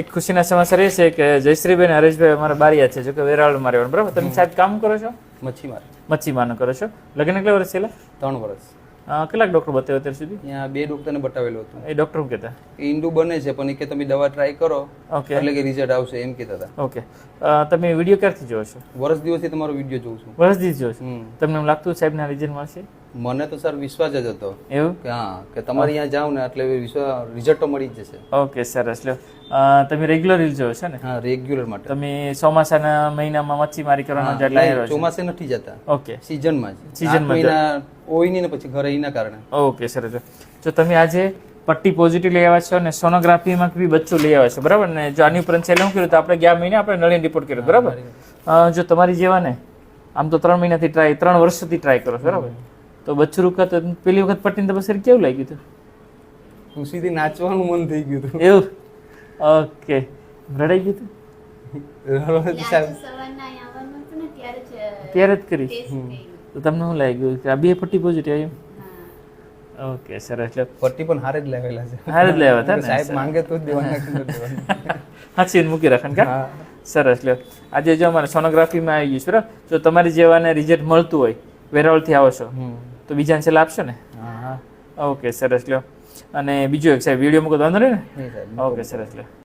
એક ખુશીના સમાચાર એ છે કે જયશ્રીબેન હરેશભાઈ અમારા બારિયા છે જો કે વેરાળ મારે રહેવાનું બરાબર? તમે સાહેબ કામ કરો છો? મચ્છીમાર. મચ્છીમારનું કરો છો. લગ્ન કેટલા વર્ષ થયેલા? ત્રણ વર્ષ. કેટલાક ડોક્ટર બતાવ્યો અત્યાર સુધી? ત્યાં બે ડોક્ટરને બતાવેલું હતું. એ ડૉક્ટર શું કહેતા? એ ઈંડું બને છે પણ એ કે તમે દવા ટ્રાય કરો ઓકે. એટલે કે રિઝલ્ટ આવશે એમ કહેતા હતા. ઓકે. તમે વીડિયો ક્યારથી જોવો છો? વર્ષ દિવસથી તમારો વીડિયો જોઉં છું. વર્ષ દિવસ જોઉં છું? તમને એમ લાગતું સાહેબના રિઝલ્ટ મળશે? મને તો સર વિશ્વાસ જ હતો એવું? કે હા કે તમારે અહીંયા જાવ ને એટલે વિશ્વાસ રિઝલ્ટ તો મળી જ જશે. ઓકે સરસ. લ્યો. તમે રેગ્યુલર રીલ જોવો છો ને? હા રેગ્યુલર માટે. તમે ચોમાસાના મહિનામાં મચ્છીમારી કરવાનો જેટલા ચોમાસે નથી જતા. ઓકે. સિઝનમાં જ. સિઝનમાં મહિના હોય ને પછી ઘરે એના કારણે. ઓકે સરસ. જો તમે આજે પટ્ટી પોઝિટિવ લઈ આવ્યા છો અને સોનોગ્રાફીમાં બી બચ્ચું લઈ આવ્યા છો બરાબર? ને જો આની ઉપરાંત છેલ્લે શું કર્યું તો આપણે ગયા મહિને આપણે નળીને રિપોર્ટ કર્યો બરાબર? જો તમારી જેવા ને આમ તો ત્રણ મહિનાથી ટ્રાય ત્રણ વર્ષથી ટ્રાય કરો બરાબર? તો બચ્ચું રૂકા તો પેલી વખત પટ્ટીને તો પછી કેવું લાગ્યું હતું? ખુશીથી નાચવાનું મન થઈ ગયું હતું. એવું? ઓકે. રડાઈ ગયું હતું? ત્યારે જ કરી? તો તમને શું લાગ્યું? કે આ બે પટ્ટી પોઝિટિવ આવ્યું ઓકે સર એટલે પટ્ટી પણ હારે જ લાવેલા છે. હારે જ લાવ્યા હતા સાહેબ માંગે તો જ દેવાના હા સીન મૂકી રાખે કા? હા. સરસ. લ્યો. આજે જો અમારે સોનોગ્રાફીમાં આવી ગયું છે બરાબર? જો તમારી જેવાને રિઝલ્ટ મળતું હોય વેરાવળથી આવો છો? તો બીજાને છેલ્લા આપશો ને? ઓકે સરસ. લ્યો. અને બીજું એક સાહેબ વીડિયો મૂકો તો વાંધો ને? ઓકે સરસ લ્યો.